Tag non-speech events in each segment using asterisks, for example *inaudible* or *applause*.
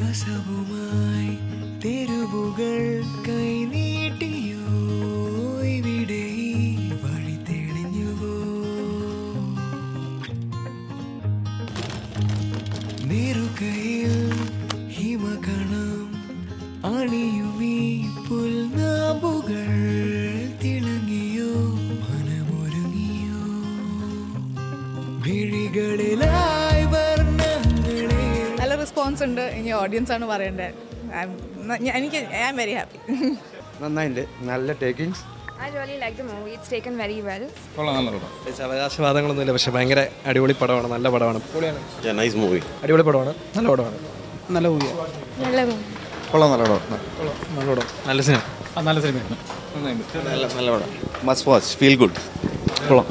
കസവുമായി തെരുവുകൾ കൈനീട്ടിയോ ഇവിടെ വഴി തെളിഞ്ഞുവോ? നെറുകയിൽ ഹിമകണം അണിയുമീ പുൽനാമ്പുകൾ നല്ല ഉണ്ട്. ഇനി ഓഡിയൻസ് ആണ് പറയേണ്ടത് ഞാൻ- എനിക്ക് ഐ ആം വെരി ഹാപ്പി നന്നായിട്ടുണ്ട് നല്ല takings I really like the movie. It's taken very well. അവകാശവാദങ്ങളൊന്നുമില്ല പക്ഷെ ഭയങ്കര അടിപൊളി പടമാണ് നല്ല പടമാണ്. നൈസ് മൂവി അടിപൊളി പടമാണ് നല്ല പടമാണ്. നല്ല മൂവിയാണ് നല്ല മൂവി. കൊള്ളാം നല്ല പടം. നല്ല പടം. നല്ല സിനിമ. നല്ല സിനിമയാണ് നല്ല നല്ല പടം. മസ്റ്റ് വാച്ച് ഫീൽ ഗുഡ് കൊള്ളാം.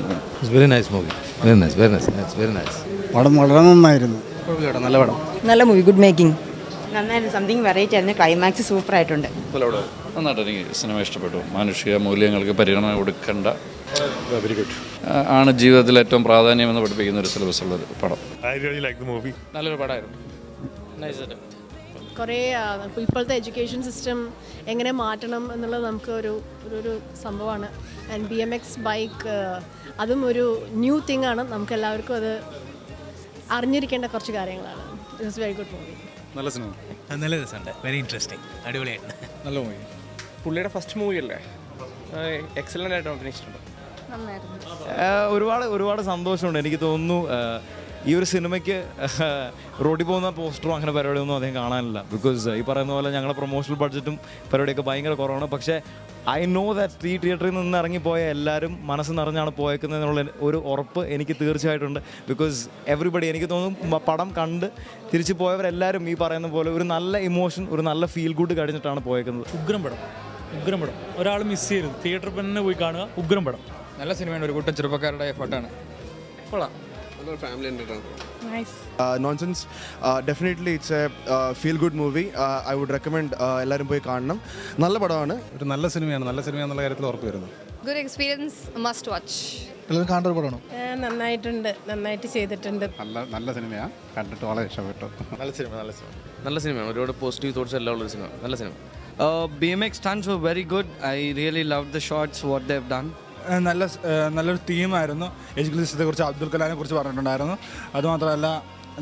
Very nice movie very nice very nice very nice പടം വളരെ നന്നായിരുന്നു. കുഴപ്പമില്ല നല്ല പടം. നല്ല മൂവി ഗുഡ് മേക്കിംഗ് നന്നായിരുന്നു. സംതിങ് വെറൈറ്റി ആയിരുന്നു. ക്ലൈമാക്സ് സൂപ്പർ ആയിട്ടുണ്ട്. നന്നായിട്ട് എനിക്ക് സിനിമ ഇഷ്ടപ്പെട്ടു. മാനുഷിക മൂല്യങ്ങൾക്ക് പരിഗണന കൊടുക്കേണ്ട വെരി ഗുഡ് ആണ് ജീവിതത്തിൽ ഏറ്റവും പ്രാധാന്യം എന്ന് പഠിപ്പിക്കുന്ന ഒരു സിലബസ് ഉള്ള ഒരു പടം നല്ലൊരു പടമായിരുന്നു കുറേ ഇപ്പോഴത്തെ എഡ്യൂക്കേഷൻ സിസ്റ്റം എങ്ങനെ മാറ്റണം എന്നുള്ളത് നമുക്ക് ഒരു ഒരു ഒരു സംഭവമാണ്. And B M X bike അതും ഒരു ന്യൂ തിങ് ആണ്. നമുക്ക് എല്ലാവർക്കും അത് അറിഞ്ഞിരിക്കേണ്ട കുറച്ച് കാര്യങ്ങളാണ്. It is very good movie നല്ല സിനിമ. നല്ല രസമുണ്ട്. വെരി ഇൻട്രസ്റ്റിംഗ് അടിപൊളിയായിട്ട് നല്ല മൂവി പുള്ളിയുടെ ഫസ്റ്റ് മൂവി അല്ലേ? എക്സലന്റ് ആയിട്ട് അഭിനയിച്ചിട്ടുണ്ട് നന്നായിരുന്നു. ഒരുപാട് ഒരുപാട് സന്തോഷമുണ്ട്. എനിക്ക് തോന്നുന്നു ഈ ഒരു സിനിമയ്ക്ക് *laughs* റോഡിൽ പോകുന്ന പോസ്റ്ററും അങ്ങനെ പരിപാടിയൊന്നും അദ്ദേഹം കാണാനില്ല. ബിക്കോസ് ഈ പറയുന്ന പോലെ ഞങ്ങളുടെ പ്രൊമോഷണൽ ബഡ്ജറ്റും പരിപാടിയൊക്കെ ഭയങ്കര കുറവാണ്. പക്ഷേ ഐ നോ ദാറ്റ് ഈ തിയേറ്ററിൽ നിന്ന് ഇറങ്ങിപ്പോയ എല്ലാവരും മനസ്സ് നിറഞ്ഞാണ് പോയേക്കുന്നതിനുള്ള ഒരു ഉറപ്പ് എനിക്ക് തീർച്ചയായിട്ടുണ്ട്. ബിക്കോസ് എവറിബഡി എനിക്ക് തോന്നുന്നു പടം കണ്ട് തിരിച്ചു പോയവരെല്ലാവരും ഈ പറയുന്ന പോലെ ഒരു നല്ല ഇമോഷൻ ഒരു നല്ല ഫീൽ ഗുഡ് കഴിഞ്ഞിട്ടാണ് പോയേക്കുന്നത്. ഉഗ്രം പടം. ഉഗ്രം പടം. ഒരാൾ മിസ് ചെയ്യരുത്. തിയേറ്ററിൽ തന്നെ പോയി കാണുക. ഉഗ്രം പടം. നല്ല സിനിമയാണ്. ഒരു കൂട്ടം ചെറുപ്പക്കാരുടെ എഫേർട്ടാണ് കൊള്ളാം. Nice nonsense definitely it's a feel good movie I would recommend എല്ലാവരും പോയി കാണണം. നല്ല പടമാണ്. ഒരു നല്ല സിനിമയാണ്. നല്ല സിനിമയാണെന്നുള്ള കാര്യത്തിൽ ഉറപ്പ് വരുന്നു. ഗുഡ് എക്സ്പീരിയൻസ് മസ്റ്റ് വാച്ച് എല്ലാവരും കാണേണ്ട ഒരു പടമാണ് നന്നായിട്ടുണ്ട്. നന്നായിട്ട് ചെയ്തിട്ടുണ്ട്. നല്ല നല്ല സിനിമയാണ് കണ്ടിട്ട് വളരെ ഇഷ്ടപ്പെട്ടു. നല്ല സിനിമ നല്ല സിനിമ. നല്ല സിനിമയാണ്. ഒരുപാട് പോസിറ്റീവ് തോട്ട്സ് എല്ലാം ഉള്ള സിനിമ. നല്ല cinema. B M X stunts were very good I really love the shorts what they've done നല്ല നല്ലൊരു തീമായിരുന്നു എഡ്യൂക്കേഷൻ സിസ്റ്റത്തെക്കുറിച്ച് അബ്ദുൽ കലാമിനെ കുറിച്ച് പറഞ്ഞിട്ടുണ്ടായിരുന്നു. അതുമാത്രമല്ല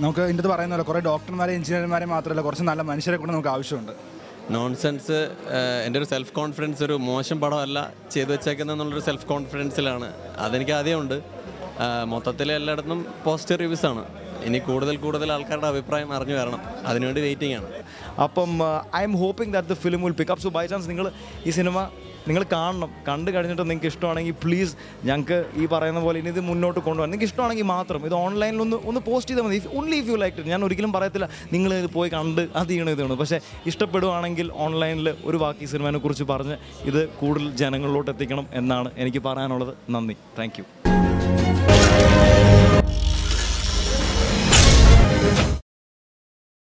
നമുക്ക് ഇതിന്റെ അത് പറയുന്നല്ലോ കുറേ ഡോക്ടർമാരെ എഞ്ചിനീയർമാരെ മാത്രമല്ല കുറച്ച് നല്ല മനുഷ്യരെ കൂടെ നമുക്ക് ആവശ്യമുണ്ട്. നോൺസെൻസ് എന്റെ ഒരു സെൽഫ് കോൺഫിഡൻസ് ഒരു മോശം പടമല്ല ചെയ്തു വെച്ചേക്കുന്നത് എന്നുള്ളൊരു സെൽഫ് കോൺഫിഡൻസിലാണ് അതെനിക്ക് ആദ്യം ഉണ്ട് മൊത്തത്തിൽ എല്ലായിടത്തും പോസിറ്റീവ് റിവ്യൂസ് ആണ്. ഇനി കൂടുതൽ കൂടുതൽ ആൾക്കാരുടെ അഭിപ്രായം അറിഞ്ഞു വരണം. അതിനുവേണ്ടി വെയിറ്റിംഗ് ആണ്. അപ്പം I'm hoping that the film will pick up so by chance നിങ്ങൾ ഈ സിനിമ നിങ്ങൾ കാണണം. കണ്ടു കഴിഞ്ഞിട്ട് നിങ്ങൾക്ക് ഇഷ്ടമാണെങ്കിൽ പ്ലീസ് ഞങ്ങൾക്ക് ഈ പറയുന്ന പോലെ ഇനി ഇത് മുന്നോട്ട് കൊണ്ടുപോകാൻ നിങ്ങൾക്ക് ഇഷ്ടമാണെങ്കിൽ മാത്രം ഇത് ഓൺലൈനിൽ ഒന്ന് ഒന്ന് പോസ്റ്റ് ചെയ്താൽ മതി. ഓൺലി ഇഫ് യു ലൈക്ക് ഞാൻ ഒരിക്കലും പറയത്തില്ല നിങ്ങൾ ഇത് പോയി കണ്ട് അത് ചെയ്യണം ഇത് ചെയ്യണം. പക്ഷേ ഇഷ്ടപ്പെടുവാണെങ്കിൽ ഓൺലൈനിൽ ഒരു ബാക്കി സിനിമയെ കുറിച്ച് പറഞ്ഞ് ഇത് കൂടുതൽ ജനങ്ങളിലോട്ട് എത്തിക്കണം എന്നാണ് എനിക്ക് പറയാനുള്ളത്. നന്ദി. താങ്ക്